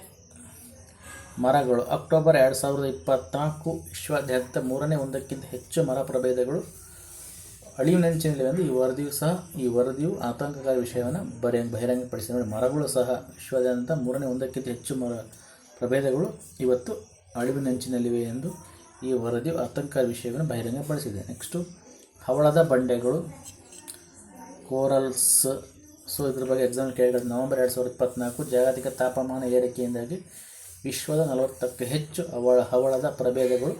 ಮರಗಳು, ಅಕ್ಟೋಬರ್ ಎರಡು ಸಾವಿರದ ಇಪ್ಪತ್ತ್ನಾಲ್ಕು ವಿಶ್ವಾದ್ಯಂತ ಮೂರನೇ ಒಂದಕ್ಕಿಂತ ಹೆಚ್ಚು ಮರ ಪ್ರಭೇದಗಳು ಅಳಿವಿನಂಚಿನಲ್ಲಿವೆ ಎಂದು ಈ ವರದಿಯು ಸಹ, ಈ ವರದಿಯು ಆತಂಕಕಾರಿ ವಿಷಯವನ್ನು ಬರ, ಬಹಿರಂಗಪಡಿಸಿದೆ. ನೋಡಿ, ಮರಗಳು ಸಹ ವಿಶ್ವಾದ್ಯಂತ ಮೂರನೇ ಒಂದಕ್ಕಿಂತ ಹೆಚ್ಚು ಮರ ಪ್ರಭೇದಗಳು ಇವತ್ತು ಅಳಿವಿನಂಚಿನಲ್ಲಿವೆ ಎಂದು ಈ ವರದಿಯು ಆತಂಕಕಾರಿ ವಿಷಯವನ್ನು ಬಹಿರಂಗಪಡಿಸಿದೆ. ನೆಕ್ಸ್ಟು, ಹವಳದ ಬಂಡೆಗಳು ಕೋರಲ್ಸ್ ಸೊ ಇದ್ರ ಬಗ್ಗೆ ಎಕ್ಸಾಮ್ ಕೇಳಿದ್ರೆ ನವೆಂಬರ್ ಎರಡು ಸಾವಿರದ ಇಪ್ಪತ್ತ್ನಾಲ್ಕು ಜಾಗತಿಕ ತಾಪಮಾನ ಏರಿಕೆಯಿಂದಾಗಿ ವಿಶ್ವದ ನಲವತ್ತಕ್ಕೂ ಹೆಚ್ಚು ಅವಳ, ಹವಳದ ಪ್ರಭೇದಗಳು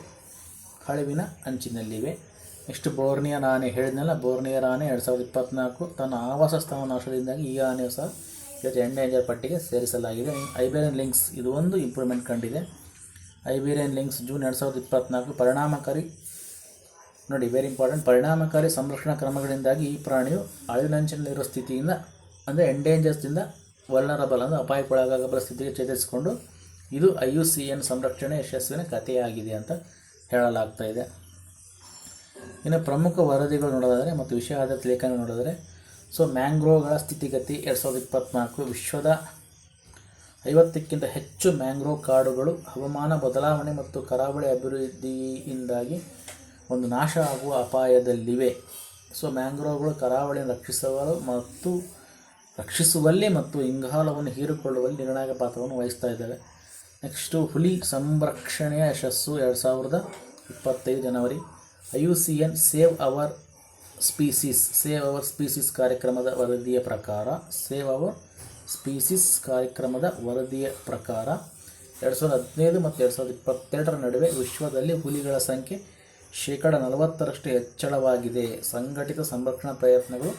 ಅಳಿವಿನ ಅಂಚಿನಲ್ಲಿವೆ. ನೆಕ್ಸ್ಟ್ ಬೋರ್ನಿಯರ್ ಆನೆ ಹೇಳಿದ್ನಲ್ಲ ಬೋರ್ನಿಯರ್ ಆನೆ ಎರಡು ಸಾವಿರದ ಇಪ್ಪತ್ತ್ನಾಲ್ಕು ತನ್ನ ಆವಾಸ ಸ್ಥಾನ ನಾಶದಿಂದಾಗಿ ಈ ಆನೆಯು ಸಹ ಇವತ್ತು ಎಂಡೇಂಜರ್ ಪಟ್ಟಿಗೆ ಸೇರಿಸಲಾಗಿದೆ. ಐಬೇರಿಯನ್ ಲಿಂಕ್ಸ್ ಇದು ಒಂದು ಇಂಪ್ರೂವ್ಮೆಂಟ್ ಕಂಡಿದೆ. ಐಬೇರಿಯನ್ ಲಿಂಕ್ಸ್ ಜೂನ್ ಎರಡು ಸಾವಿರದ ಇಪ್ಪತ್ತ್ನಾಲ್ಕು ಪರಿಣಾಮಕಾರಿ ನೋಡಿ ವೆರಿ ಇಂಪಾರ್ಟೆಂಟ್ ಪರಿಣಾಮಕಾರಿ ಸಂರಕ್ಷಣಾ ಕ್ರಮಗಳಿಂದಾಗಿ ಈ ಪ್ರಾಣಿಯು ಅಳಿವಿನಂಚಿನಲ್ಲಿರೋ ಸ್ಥಿತಿಯಿಂದ, ಅಂದರೆ ಎಂಡೇಂಜರ್ಸ್ದಿಂದ ವಲ್ನರಬಲ್ ಅಂದರೆ ಅಪಾಯಕ್ಕೊಳಗಾಗಬಲ್ಲ ಸ್ಥಿತಿಗೆ ಚೇತರಿಸಿಕೊಂಡು ಇದು ಐ ಯು ಸಿ ಎನ್ ಸಂರಕ್ಷಣೆ ಯಶಸ್ವಿನ ಕಥೆಯಾಗಿದೆ ಅಂತ ಹೇಳಲಾಗ್ತಾ ಇದೆ. ಇನ್ನು ಪ್ರಮುಖ ವರದಿಗಳು ನೋಡೋದಾದರೆ, ಮತ್ತು ವಿಷಯ ಆಧಾರಿತ ಲೇಖನ ನೋಡಿದರೆ ಸೊ ಮ್ಯಾಂಗ್ರೋವ್ಗಳ ಸ್ಥಿತಿಗತಿ ಎರಡು ಸಾವಿರದ ಇಪ್ಪತ್ತ್ನಾಲ್ಕು ವಿಶ್ವದ ಐವತ್ತಕ್ಕಿಂತ ಹೆಚ್ಚು ಮ್ಯಾಂಗ್ರೋವ್ ಕಾಡುಗಳು ಹವಾಮಾನ ಬದಲಾವಣೆ ಮತ್ತು ಕರಾವಳಿ ಅಭಿವೃದ್ಧಿಯಿಂದಾಗಿ ಒಂದು ನಾಶ ಆಗುವ ಅಪಾಯದಲ್ಲಿವೆ. ಸೊ ಮ್ಯಾಂಗ್ರೋವ್ಗಳು ಕರಾವಳಿಯನ್ನು ರಕ್ಷಿಸುವಲು ಮತ್ತು ರಕ್ಷಿಸುವಲ್ಲಿ ಮತ್ತು ಇಂಗಾಲವನ್ನು ಹೀರಿಕೊಳ್ಳುವಲ್ಲಿ ನಿರ್ಣಾಯಕ ಪಾತ್ರವನ್ನು ವಹಿಸ್ತಾ ಇದ್ದಾವೆ. ನೆಕ್ಸ್ಟು ಹುಲಿ ಸಂರಕ್ಷಣೆಯ ಯಶಸ್ಸು ಎರಡು ಸಾವಿರದ ಇಪ್ಪತ್ತೈದು ಜನವರಿ. I U C N save our species, save our species ಕಾರ್ಯಕ್ರಮದ ವರದಿಯ ಪ್ರಕಾರ, ಸೇವ್ ಅವರ್ ಸ್ಪೀಸೀಸ್ ಕಾರ್ಯಕ್ರಮದ ವರದಿಯ ಪ್ರಕಾರ ಎರಡು ಸಾವಿರದ ಹದಿನೈದು ಮತ್ತು ಎರಡು ಸಾವಿರದ ಇಪ್ಪತ್ತೆರಡರ ನಡುವೆ ವಿಶ್ವದಲ್ಲಿ ಹುಲಿಗಳ ಸಂಖ್ಯೆ ಶೇಕಡ ನಲವತ್ತರಷ್ಟು ಹೆಚ್ಚಳವಾಗಿದೆ. ಸಂಘಟಿತ ಸಂರಕ್ಷಣಾ ಪ್ರಯತ್ನಗಳು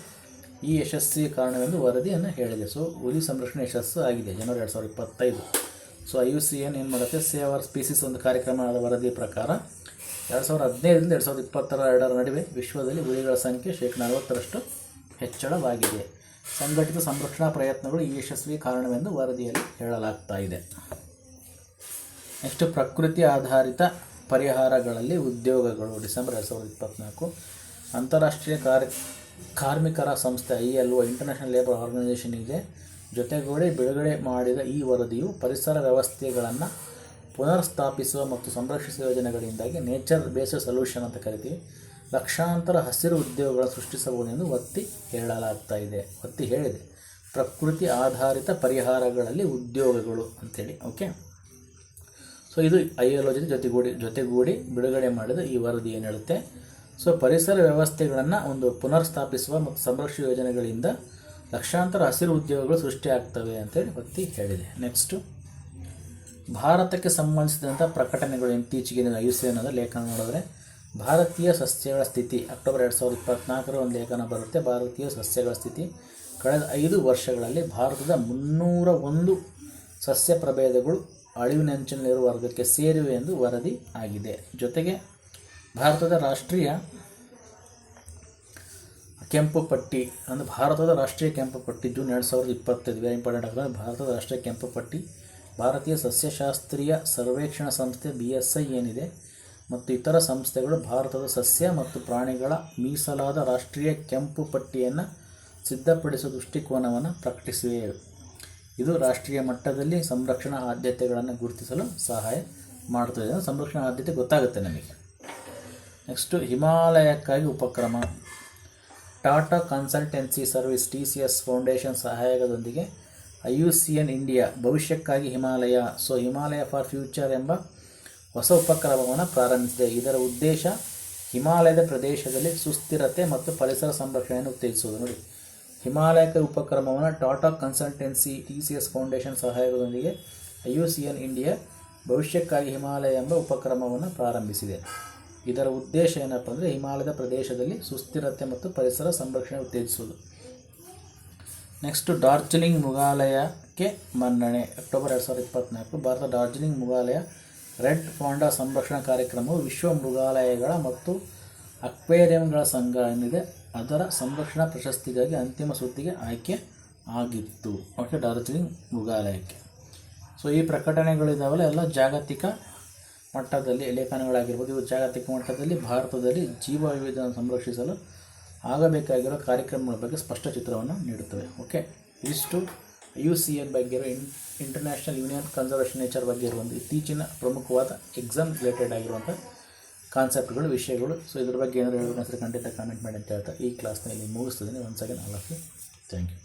ಈ ಯಶಸ್ಸಿಗೆ ಕಾರಣವೆಂದು ವರದಿಯನ್ನು ಹೇಳಿದೆ. ಸೊ, ಹುಲಿ ಸಂರಕ್ಷಣೆ ಯಶಸ್ಸು ಆಗಿದೆ. ಜನವರಿ ಎರಡು ಸಾವಿರದ ಇಪ್ಪತ್ತೈದು. So, I U C N ಏನು ಮಾಡುತ್ತೆ? ಸೇವ್ ಅವರ್ ಸ್ಪೀಸೀಸ್ ಒಂದು ಕಾರ್ಯಕ್ರಮದ ವರದಿ ಪ್ರಕಾರ ಎರಡು ಸಾವಿರದ ಹದಿನೈದರಿಂದ ಎರಡು ಸಾವಿರದ ಇಪ್ಪತ್ತರ ಎರಡರ ನಡುವೆ ವಿಶ್ವದಲ್ಲಿ ಹುಲಿಗಳ ಸಂಖ್ಯೆ ಶೇಕಡ ನಲವತ್ತರಷ್ಟು ಹೆಚ್ಚಳವಾಗಿದೆ. ಸಂಘಟಿತ ಸಂರಕ್ಷಣಾ ಪ್ರಯತ್ನಗಳು ಈ ಯಶಸ್ವಿ ಕಾರಣವೆಂದು ವರದಿಯಲ್ಲಿ ಹೇಳಲಾಗ್ತಾ ಇದೆ. ನೆಕ್ಸ್ಟ್ ಪ್ರಕೃತಿ ಆಧಾರಿತ ಪರಿಹಾರಗಳಲ್ಲಿ ಉದ್ಯೋಗಗಳು, ಡಿಸೆಂಬರ್ ಎರಡು ಸಾವಿರದ ಇಪ್ಪತ್ತ್ನಾಲ್ಕು ಅಂತಾರಾಷ್ಟ್ರೀಯ ಕಾರ್ಯ, ಕಾರ್ಮಿಕರ ಸಂಸ್ಥೆ I L O international labour ಆರ್ಗನೈಸೇಷನಿಗೆ ಜೊತೆಗೂಡಿ ಬಿಡುಗಡೆ ಮಾಡಿದ ಈ ವರದಿಯು ಪರಿಸರ ವ್ಯವಸ್ಥೆಗಳನ್ನು ಪುನರ್ಸ್ಥಾಪಿಸುವ ಮತ್ತು ಸಂರಕ್ಷಿಸುವ ಯೋಜನೆಗಳಿಂದಾಗಿ ನೇಚರ್ ಬೇಸ್ಡ್ ಸೊಲ್ಯೂಷನ್ ಅಂತ ಕರಿತೀವಿ. ಲಕ್ಷಾಂತರ ಹಸಿರು ಉದ್ಯೋಗಗಳ ಸೃಷ್ಟಿಸಬಹುದೆಂದು ಒತ್ತಿ ಹೇಳಲಾಗ್ತಾ ಇದೆ. ಒತ್ತಿ ಹೇಳಿದೆ. ಪ್ರಕೃತಿ ಆಧಾರಿತ ಪರಿಹಾರಗಳಲ್ಲಿ ಉದ್ಯೋಗಗಳು ಅಂಥೇಳಿ ಓಕೆ ಸೊ ಇದು ಐ ಎಲ್ ಓ ಜೊತೆ ಜೊತೆಗೂಡಿ ಜೊತೆಗೂಡಿ ಬಿಡುಗಡೆ ಮಾಡಿದ ಈ ವರದಿ ಏನು ಹೇಳುತ್ತೆ? ಸೊ ಪರಿಸರ ವ್ಯವಸ್ಥೆಗಳನ್ನು ಒಂದು ಪುನರ್ಸ್ಥಾಪಿಸುವ ಮತ್ತು ಸಂರಕ್ಷಣೆ ಯೋಜನೆಗಳಿಂದ ಲಕ್ಷಾಂತರ ಹಸಿರು ಉದ್ಯೋಗಗಳು ಸೃಷ್ಟಿಯಾಗ್ತವೆ ಅಂತೇಳಿ ಒತ್ತಿ ಹೇಳಿದೆ. ನೆಕ್ಸ್ಟು ಭಾರತಕ್ಕೆ ಸಂಬಂಧಿಸಿದಂಥ ಪ್ರಕಟಣೆಗಳು ಇತ್ತೀಚೆಗೆ ಐ ಸಿ ಅನ್ನೋದು ಲೇಖನ ನೋಡಿದ್ರೆ. ಭಾರತೀಯ ಸಸ್ಯಗಳ ಸ್ಥಿತಿ, ಅಕ್ಟೋಬರ್ ಎರಡು ಸಾವಿರದ ಇಪ್ಪತ್ತ್ನಾಲ್ಕರ ಒಂದು ಲೇಖನ ಬರುತ್ತೆ. ಭಾರತೀಯ ಸಸ್ಯಗಳ ಸ್ಥಿತಿ. ಕಳೆದ ಐದು ವರ್ಷಗಳಲ್ಲಿ ಭಾರತದ ಮುನ್ನೂರ ಒಂದು ಸಸ್ಯ ಪ್ರಭೇದಗಳು ಅಳಿವಿನಂಚಿನಲ್ಲಿರುವ ವರ್ಗಕ್ಕೆ ಸೇರಿವೆ ಎಂದು ವರದಿ ಆಗಿದೆ. ಜೊತೆಗೆ ಭಾರತದ ರಾಷ್ಟ್ರೀಯ ಕೆಂಪು ಪಟ್ಟಿ, ಅಂದರೆ ಭಾರತದ ರಾಷ್ಟ್ರೀಯ ಕೆಂಪು ಪಟ್ಟಿ ಜೂನ್ ಎರಡು ಸಾವಿರದ ಇಪ್ಪತ್ತೈದು ವೆರಿ ಇಂಪಾರ್ಟೆಂಟ್ ಆಗ್ತದೆ ಭಾರತದ ರಾಷ್ಟ್ರೀಯ ಕೆಂಪು ಪಟ್ಟಿ, ಭಾರತೀಯ ಸಸ್ಯಶಾಸ್ತ್ರೀಯ ಸರ್ವೇಕ್ಷಣಾ ಸಂಸ್ಥೆ ಬಿ ಎಸ್ ಐ ಏನಿದೆ, ಮತ್ತು ಇತರ ಸಂಸ್ಥೆಗಳು ಭಾರತದ ಸಸ್ಯ ಮತ್ತು ಪ್ರಾಣಿಗಳ ಮೀಸಲಾದ ರಾಷ್ಟ್ರೀಯ ಕೆಂಪು ಪಟ್ಟಿಯನ್ನು ಸಿದ್ಧಪಡಿಸುವ ದೃಷ್ಟಿಕೋನವನ್ನು ಪ್ರಕಟಿಸಿವೆ. ಇದು ರಾಷ್ಟ್ರೀಯ ಮಟ್ಟದಲ್ಲಿ ಸಂರಕ್ಷಣಾ ಆದ್ಯತೆಗಳನ್ನು ಗುರುತಿಸಲು ಸಹಾಯ ಮಾಡುತ್ತದೆ ಸಂರಕ್ಷಣಾ ಆದ್ಯತೆ ಗೊತ್ತಾಗುತ್ತೆ ನಮಗೆ. ನೆಕ್ಸ್ಟು ಹಿಮಾಲಯಕ್ಕಾಗಿ ಉಪಕ್ರಮ. Tata consultancy service T C S foundation ಸಹಾಯದೊಂದಿಗೆ I U C N India ಭವಿಷ್ಯಕ್ಕಾಗಿ Himalaya so Himalaya for future ಎಂಬ ಹೊಸ ಉಪಕ್ರಮವನ್ನು ಪ್ರಾರಂಭಿಸಿದೆ. ಇದರ ಉದ್ದೇಶ ಹಿಮಾಲಯದ ಪ್ರದೇಶದಲ್ಲಿ ಸುಸ್ಥಿರತೆ ಮತ್ತು ಪರಿಸರ ಸಂರಕ್ಷಣೆಯನ್ನು ಉತ್ತೇಜಿಸುವುದು. ನೋಡಿ ಹಿಮಾಲಯಕ ಉಪಕ್ರಮವನ್ನು Tata consultancy, T C S foundation ಸಹಯೋಗದೊಂದಿಗೆ I U C N India ಭವಿಷ್ಯಕ್ಕಾಗಿ ಹಿಮಾಲಯ ಎಂಬ ಉಪಕ್ರಮವನ್ನು ಪ್ರಾರಂಭಿಸಿದೆ. ಇದರ ಉದ್ದೇಶ ಏನಪ್ಪ ಅಂದರೆ ಹಿಮಾಲಯದ ಪ್ರದೇಶದಲ್ಲಿ ಸುಸ್ಥಿರತೆ ಮತ್ತು ಪರಿಸರ ಸಂರಕ್ಷಣೆ ಉತ್ತೇಜಿಸುವುದು. ನೆಕ್ಸ್ಟ್ ಡಾರ್ಜಿಲಿಂಗ್ ಮೃಗಾಲಯಕ್ಕೆ ಮನ್ನಣೆ ಅಕ್ಟೋಬರ್ ಎರಡು ಸಾವಿರದ ಇಪ್ಪತ್ತ್ನಾಲ್ಕು ಭಾರತ ಡಾರ್ಜಿಲಿಂಗ್ ಮೃಗಾಲಯ ರೆಡ್ ಫಾಂಡಾ ಸಂರಕ್ಷಣಾ ಕಾರ್ಯಕ್ರಮವು ವಿಶ್ವ ಮೃಗಾಲಯಗಳ ಮತ್ತು ಅಕ್ವೇರಿಯಂಗಳ ಸಂಘ ಏನಿದೆ ಅದರ ಸಂರಕ್ಷಣಾ ಪ್ರಶಸ್ತಿಗಾಗಿ ಅಂತಿಮ ಸುತ್ತಿಗೆ ಆಯ್ಕೆ ಆಗಿತ್ತು. ಓಕೆ ಡಾರ್ಜಿಲಿಂಗ್ ಮೃಗಾಲಯಕ್ಕೆ. ಸೊ ಈ ಪ್ರಕಟಣೆಗಳಿದಾವಲ್ಲ, ಎಲ್ಲ ಜಾಗತಿಕ ಮಟ್ಟದಲ್ಲಿ ಲೇಖನಗಳಾಗಿರ್ಬೋದು, ಇವು ಜಾಗತಿಕ ಮಟ್ಟದಲ್ಲಿ ಭಾರತದಲ್ಲಿ ಜೀವ ವೈವಿಧ್ಯವನ್ನು ಸಂರಕ್ಷಿಸಲು ಆಗಬೇಕಾಗಿರೋ ಕಾರ್ಯಕ್ರಮಗಳ ಬಗ್ಗೆ ಸ್ಪಷ್ಟ ಚಿತ್ರವನ್ನು ನೀಡುತ್ತವೆ. ಓಕೆ ಇಷ್ಟು ಯು ಸಿ ಎನ್ ಬಗ್ಗೆ ಇರೋ in international union conservation nature ಬಗ್ಗೆ ಇರುವಂಥ ಇತ್ತೀಚಿನ ಪ್ರಮುಖವಾದ ಎಕ್ಸಾಮ್ ರಿಲೇಟೆಡ್ ಆಗಿರುವಂಥ ಕಾನ್ಸೆಪ್ಟ್ಗಳು, ವಿಷಯಗಳು. ಸೊ ಇದ್ರ ಬಗ್ಗೆ ಏನಾದರೂ ಹೇಳಬೇಕಂದ್ರೆ ಖಂಡಿತ ಕಾಮೆಂಟ್ ಮಾಡಿ ಅಂತ ಹೇಳ್ತಾ ಈ ಕ್ಲಾಸ್ನಲ್ಲಿ ಮುಗಿಸ್ತಿದ್ದೀನಿ ಒಂದು second all of you thank you